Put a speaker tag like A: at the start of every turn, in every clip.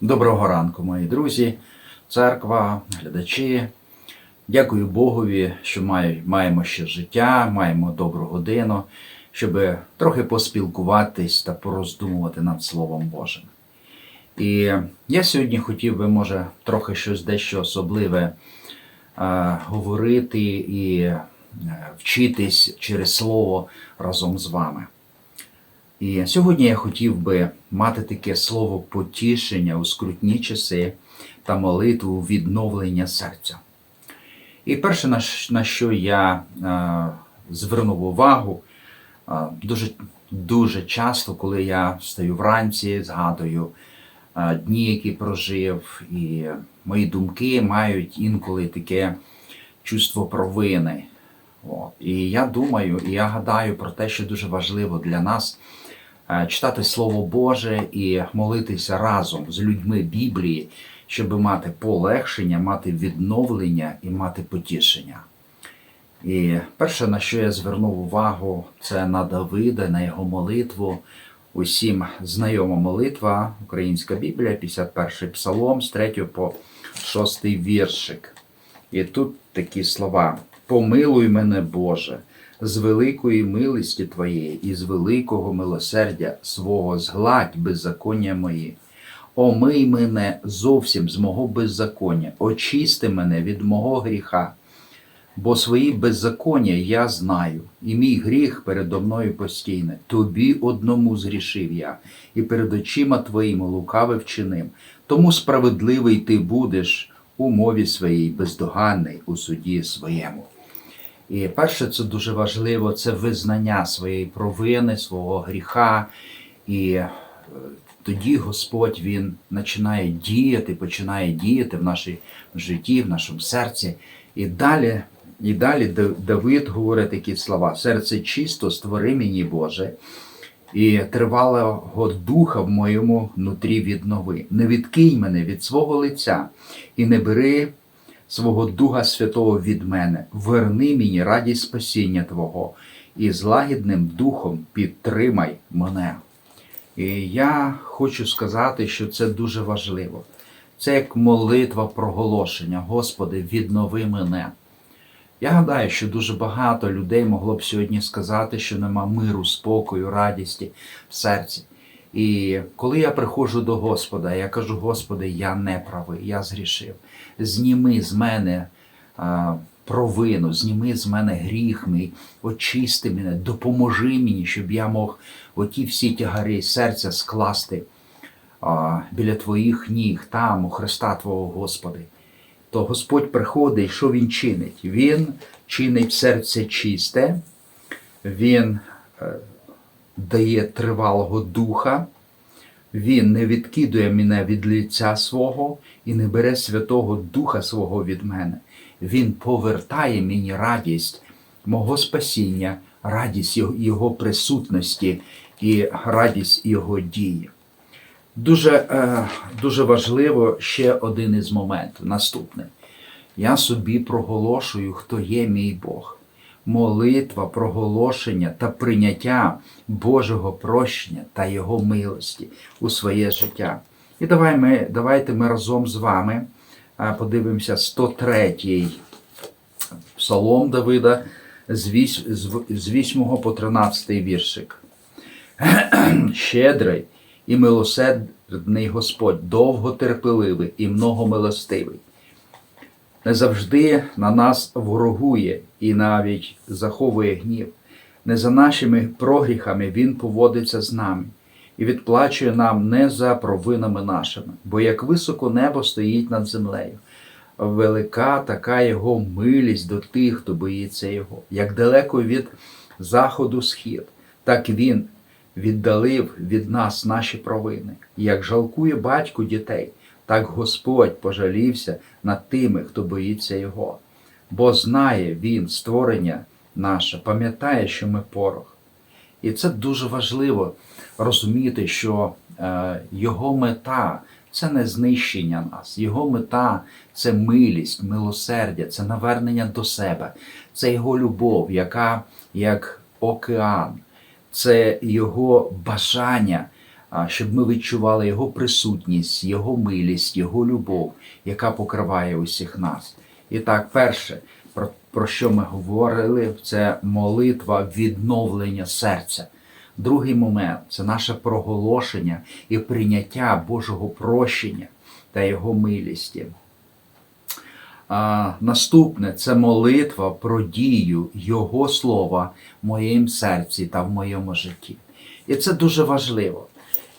A: Доброго ранку, мої друзі, церква, глядачі. Дякую Богові, що маємо ще життя, маємо добру годину, щоб трохи поспілкуватись та пороздумувати над Словом Божим. І я сьогодні хотів би, може, трохи щось дещо особливе е, говорити і е, вчитись через Слово разом з вами. І сьогодні я хотів би мати таке слово потішення у скрутні часи та молитву відновлення серця. І перше, на що я е, звернув увагу, е, дуже, дуже часто, коли я встаю вранці, згадую е, дні, які прожив, і мої думки мають інколи таке чувство провини. І я думаю, і я гадаю про те, що дуже важливо для нас читати Слово Боже і молитися разом з людьми Біблії, щоб мати полегшення, мати відновлення і мати потішення. І перше, на що я звернув увагу, це на Давида, на його молитву. Усім знайома молитва, Українська Біблія, 51 Псалом, з 3 по 6 віршик. І тут такі слова: Помилуй мене, Боже, з великої милості Твоєї і з великого милосердя свого згладь беззаконня мої. Омий мене зовсім з мого беззаконня, очисти мене від мого гріха, бо свої беззаконня я знаю, і мій гріх передо мною постійне. Тобі одному згрішив я, і перед очима твоїми лукаве вчинив. Тому справедливий ти будеш у мові своїй, бездоганний у суді своєму. І перше, це дуже важливо, це визнання своєї провини, свого гріха. І е, тоді Господь Він починає діяти, починає діяти в нашій житті, в нашому серці. І далі, і далі Давид говорить такі слова: серце чисто, створи мені, Боже, і тривалого духа в моєму нутрі віднови. Не відкинь мене від свого лиця і не бери свого Духа Святого від мене, верни мені радість спасіння Твого, і з лагідним духом підтримай мене. І я хочу сказати, що це дуже важливо. Це як молитва проголошення. Господи, віднови мене. Я гадаю, що дуже багато людей могло б сьогодні сказати, що нема миру, спокою, радісті в серці. І коли я приходжу до Господа, я кажу: Господи, я не правий, я згрішив. Зніми з мене а, провину, зніми з мене гріх мій, очисти мене, допоможи мені, щоб я мог оті всі тягари серця скласти а, біля Твоїх ніг, там, у Христа Твого Господи. То Господь приходить, і що Він чинить? Він чинить серце чисте, Він е, дає тривалого духа, Він не відкидує мене від лиця свого і не бере Святого Духа свого від мене. Він повертає мені радість мого спасіння, радість Його- присутності і радість Його дії. Дуже, е, дуже важливо ще один із моментів. Наступний. Я собі проголошую, хто є мій Бог. Молитва, проголошення та прийняття Божого прощення та Його милості у своє життя. І давай ми, давайте ми разом з вами подивимося 103-й псалом Давида з вісь- з в- з 8 по 13 віршик. Щедрий і милосердний Господь, довготерпеливий і многомилостивий. Не завжди на нас ворогує і навіть заховує гнів. Не за нашими прогріхами Він поводиться з нами і відплачує нам не за провинами нашими, бо як високо небо стоїть над землею, велика така його милість до тих, хто боїться його, як далеко від заходу схід, так він віддалив від нас наші провини. Як жалкує батько дітей, так Господь пожалівся над тими, хто боїться Його. Бо знає Він створення наше, пам'ятає, що ми порох. І це дуже важливо розуміти, що е, Його мета це не знищення нас, Його мета це милість, милосердя, це навернення до себе, це Його любов, яка як океан, це Його бажання щоб ми відчували Його присутність, Його милість, Його любов, яка покриває усіх нас. І так, перше, про, про що ми говорили, це молитва відновлення серця. Другий момент це наше проголошення і прийняття Божого прощення та Його милісті. А, наступне це молитва про дію Його слова в моєму серці та в моєму житті. І це дуже важливо.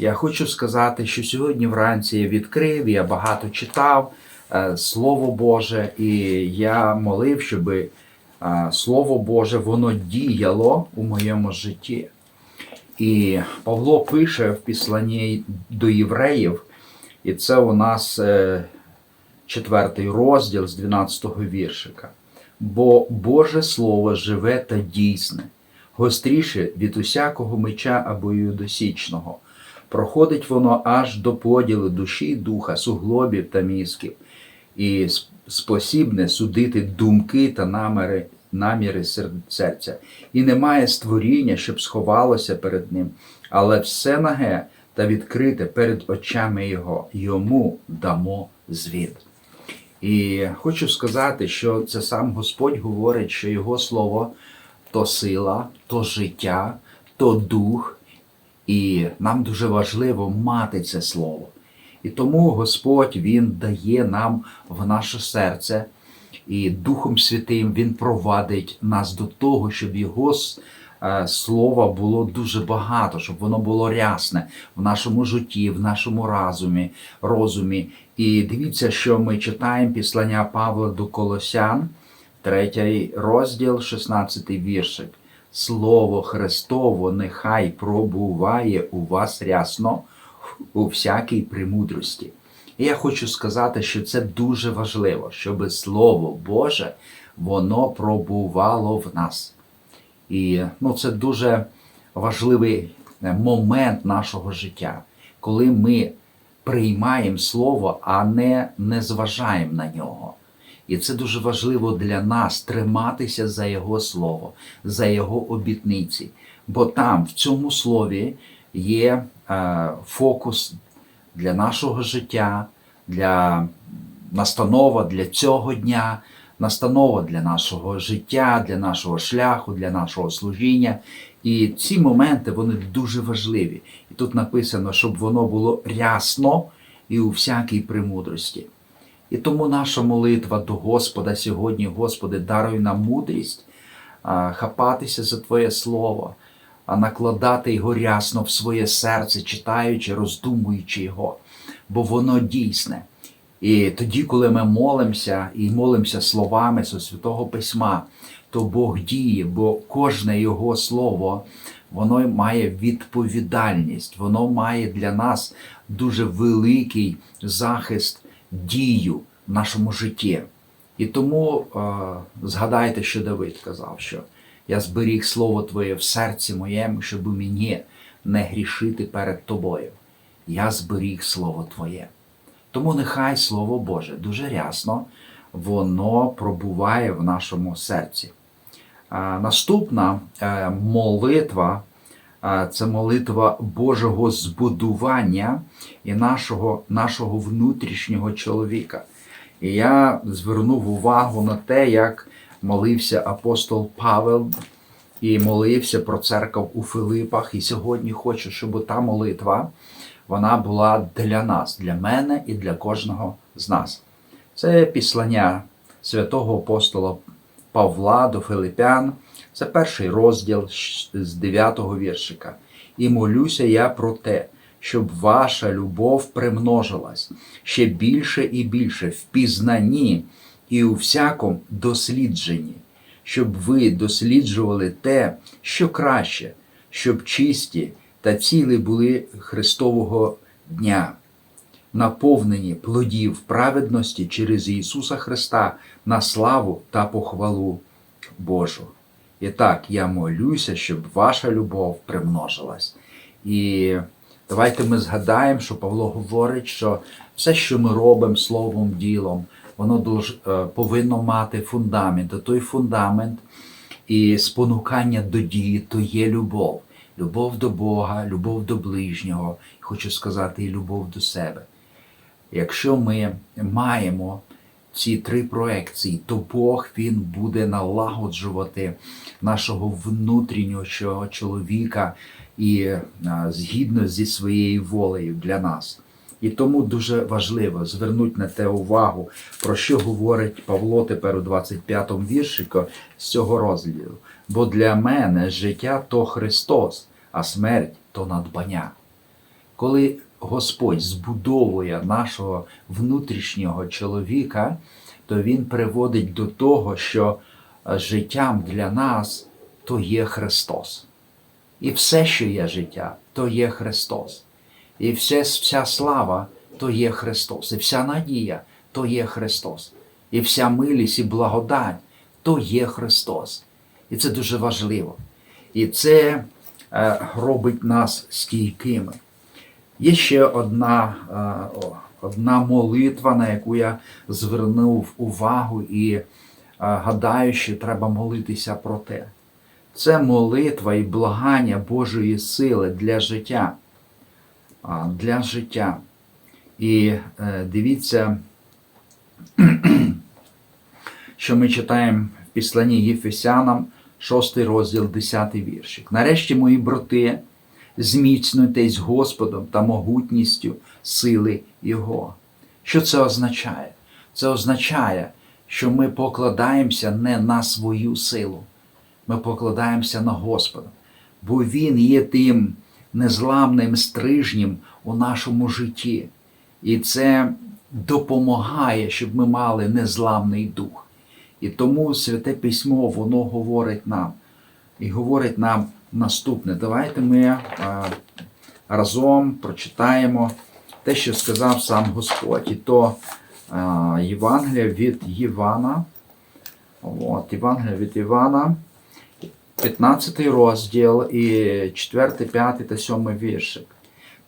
A: Я хочу сказати, що сьогодні вранці я відкрив, я багато читав е, Слово Боже, і я молив, щоб е, Слово Боже воно діяло у моєму житті. І Павло пише в післанні до євреїв, і це у нас е, четвертий розділ з 12-го віршика. Бо Боже Слово живе та дійсне, гостріше від усякого меча або юдосічного. Проходить воно аж до поділу душі й духа, суглобів та мізків, і спосібне судити думки та наміри, наміри серця. І немає створіння, щоб сховалося перед ним, але все наге та відкрите перед очами Його. Йому дамо звіт. І хочу сказати, що це сам Господь говорить, що Його слово то сила, то життя, то дух. І нам дуже важливо мати це слово. І тому Господь Він дає нам в наше серце, і Духом Святим Він провадить нас до того, щоб Його е, слова було дуже багато, щоб воно було рясне в нашому житті, в нашому разумі, розумі. І дивіться, що ми читаємо післання Павла до Колосян, третій розділ, 16 віршик. Слово Христово нехай пробуває у вас рясно у всякій премудрості. І я хочу сказати, що це дуже важливо, щоб Слово Боже воно пробувало в нас. І ну, це дуже важливий е, момент нашого життя, коли ми приймаємо Слово, а не, не зважаємо на нього. І це дуже важливо для нас триматися за Його Слово, за Його обітниці. Бо там, в цьому слові, є е, фокус для нашого життя, для настанова для цього дня, настанова для нашого життя, для нашого шляху, для нашого служіння. І ці моменти вони дуже важливі. І тут написано, щоб воно було рясно і у всякій премудрості. І тому наша молитва до Господа сьогодні, Господи, даруй нам мудрість хапатися за Твоє Слово, а накладати його рясно в своє серце, читаючи, роздумуючи його, бо воно дійсне. І тоді, коли ми молимося і молимося словами зі Святого Письма, то Бог діє, бо кожне Його слово воно має відповідальність, воно має для нас дуже великий захист дію в нашому житті. І тому е, згадайте, що Давид казав, що я зберіг слово Твоє в серці моєму, щоб мені не грішити перед тобою. Я зберіг слово Твоє. Тому нехай Слово Боже дуже рясно, воно пробуває в нашому серці. А, Наступна е, молитва це молитва Божого збудування і нашого, нашого внутрішнього чоловіка. І я звернув увагу на те, як молився апостол Павел і молився про церкву у Филипах. І сьогодні хочу, щоб та молитва вона була для нас, для мене і для кожного з нас. Це післання святого апостола Павла до Филипян. Це перший розділ з 9 віршика. І молюся я про те, щоб ваша любов примножилась ще більше і більше в пізнанні і у всякому дослідженні, щоб ви досліджували те, що краще, щоб чисті та цілі були Христового дня, наповнені плодів праведності через Ісуса Христа на славу та похвалу Божу. І так, я молюся, щоб ваша любов примножилась. І давайте ми згадаємо, що Павло говорить, що все, що ми робимо словом, ділом, воно дуже, е, повинно мати фундамент. А той фундамент і спонукання до дії то є любов. любов до Бога, любов до ближнього, хочу сказати, і любов до себе. Якщо ми маємо ці три проекції, то Бог Він буде налагоджувати нашого внутрішнього чоловіка і згідно зі своєю волею для нас. І тому дуже важливо звернути на те увагу, про що говорить Павло тепер у 25-му віршику з цього розділу. Бо для мене життя то Христос, а смерть то надбання. Коли Господь збудовує нашого внутрішнього чоловіка, то Він приводить до того, що е, життям для нас то є Христос. І все, що є життя, то є Христос. І все, вся слава то є Христос. І вся надія то є Христос. І вся милість і благодать то є Христос. І це дуже важливо. І це е, робить нас стійкими. Є ще одна, е, одна молитва, на яку я звернув увагу і е, гадаю, що треба молитися про те. Це молитва і благання Божої сили для життя. Для життя. І е, дивіться, що ми читаємо в післанні Єфесянам, 6 розділ, 10 віршик. Нарешті, мої брати, зміцнюйтесь Господом та могутністю сили Його. Що це означає? Це означає, що ми покладаємося не на свою силу, ми покладаємося на Господа, бо Він є тим незламним стрижнем у нашому житті. І це допомагає, щоб ми мали незламний дух. І тому Святе Письмо воно говорить нам і говорить нам наступне. Давайте ми разом прочитаємо те, що сказав сам Господь. І то Євангелія від Івана. От, Євангелія від Івана, 15 розділ і 4, 5 та 7 віршик.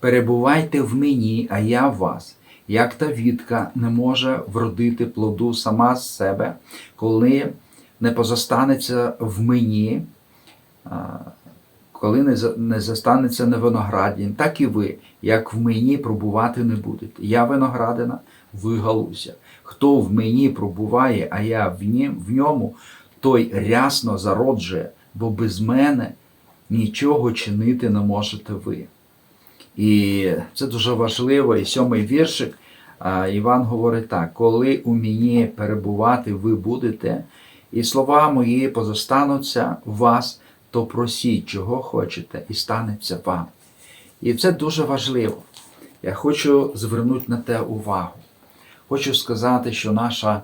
A: Перебувайте в мені, а я в вас. Як та вітка не може вродити плоду сама з себе, коли не позостанеться в мені, коли не, не застанеться на винограді, так і ви, як в мені пробувати не будете. Я виноградина, ви галузя. Хто в мені пробуває, а я в нім- в ньому, той рясно зароджує, бо без мене нічого чинити не можете ви. І це дуже важливо. І сьомий віршик Іван говорить так: коли у мені перебувати ви будете, і слова мої позостануться у вас, то просіть, чого хочете, і станеться вам. І це дуже важливо. Я хочу звернути на те увагу. Хочу сказати, що наша,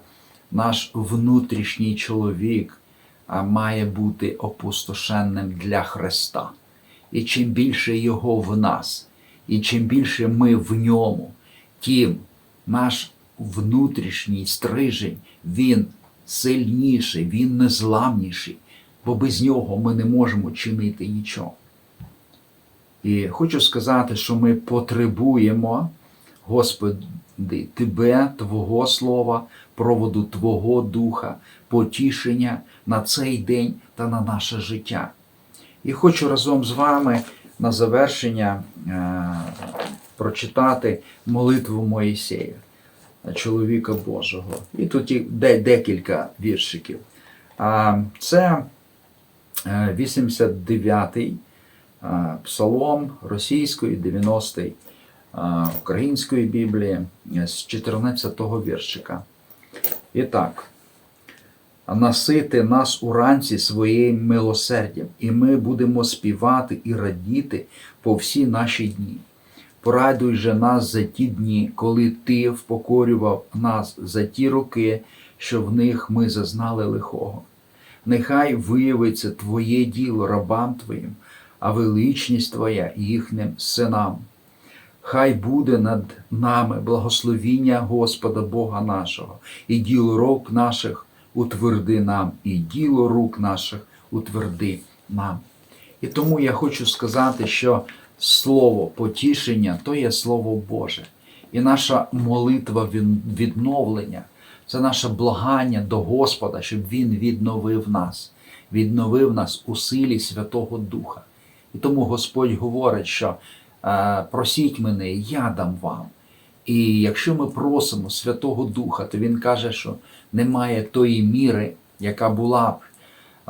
A: наш внутрішній чоловік має бути опустошенним для Христа. І чим більше Його в нас, і чим більше ми в ньому, тим наш внутрішній стрижень, він сильніший, він незламніший, бо без нього ми не можемо чинити нічого. І хочу сказати, що ми потребуємо, Господи, Тебе, Твого Слова, проводу Твого Духа, потішення на цей день та на наше життя. І хочу разом з вами на завершення е, прочитати молитву Моїсея, чоловіка Божого. І тут є декілька віршиків. Це 89-й е, псалом російської, 90-й е, української Біблії е, з 14-го віршика. І так. Насити нас уранці своїм милосердям, і ми будемо співати і радіти по всі наші дні. Порадуй же нас за ті дні, коли ти впокорював нас за ті роки, що в них ми зазнали лихого. Нехай виявиться Твоє діло рабам Твоїм, а величність Твоя їхнім синам. Хай буде над нами благословіння Господа Бога нашого, і діло рук наших утверди нам, і діло рук наших утверди нам. І тому я хочу сказати, що слово потішення то є Слово Боже. І наша молитва відновлення це наше благання до Господа, щоб Він відновив нас, відновив нас у силі Святого Духа. І тому Господь говорить, що е, просіть мене, я дам вам. І якщо ми просимо Святого Духа, то Він каже, що немає тої міри, яка була б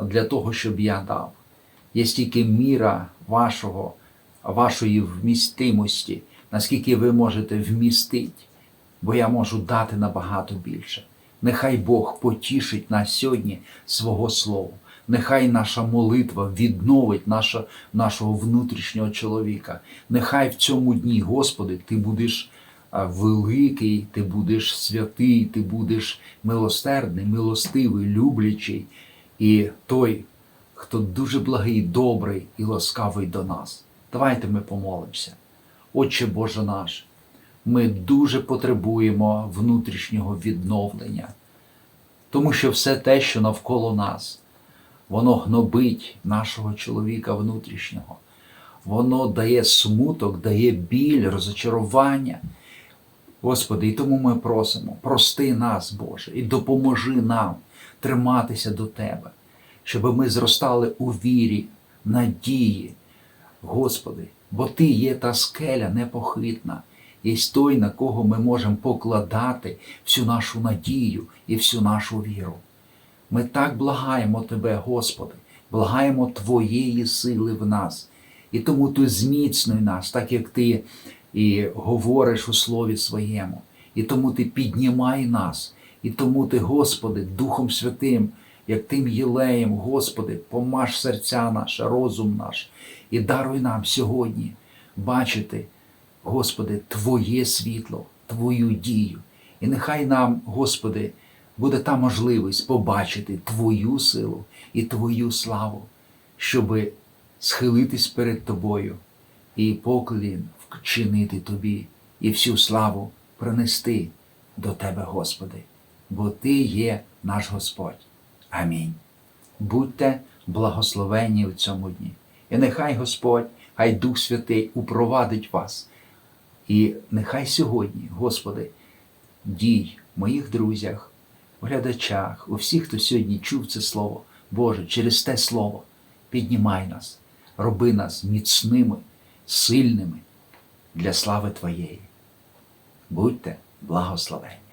A: для того, щоб я дав. Є тільки міра вашого, вашої вмістимості, наскільки ви можете вмістити, бо я можу дати набагато більше. Нехай Бог потішить нас сьогодні свого Слова. Нехай наша молитва відновить наша, нашого внутрішнього чоловіка. Нехай в цьому дні, Господи, Ти будеш великий, Ти будеш святий, Ти будеш милосердний, милостивий, люблячий і той, хто дуже благий, добрий і ласкавий до нас. Давайте ми помолимося. Отче Боже наш, ми дуже потребуємо внутрішнього відновлення, тому що все те, що навколо нас, воно гнобить нашого чоловіка внутрішнього, воно дає смуток, дає біль, розочарування. Господи, і тому ми просимо, прости нас, Боже, і допоможи нам триматися до Тебе, щоб ми зростали у вірі, надії, Господи, бо Ти є та скеля непохитна, є той, на кого ми можемо покладати всю нашу надію і всю нашу віру. Ми так благаємо Тебе, Господи, благаємо Твоєї сили в нас. І тому Ти зміцнюй нас, так як Ти і говориш у Слові Своєму. І тому Ти піднімай нас, і тому Ти, Господи, Духом Святим, як тим єлеєм, Господи, помаж серця наше, розум наш, і даруй нам сьогодні бачити, Господи, Твоє світло, Твою дію. І нехай нам, Господи, буде та можливість побачити Твою силу і Твою славу, щоби схилитись перед Тобою і поклін вчинити Тобі, і всю славу принести до Тебе, Господи, бо Ти є наш Господь. Амінь. Будьте благословені в цьому дні. І нехай Господь, хай Дух Святий упровадить вас. І нехай сьогодні, Господи, дій в моїх друзях, глядачах, у всіх, хто сьогодні чув це слово, Боже, через те слово піднімай нас, роби нас міцними, сильними для слави Твоєї. Будьте благословені.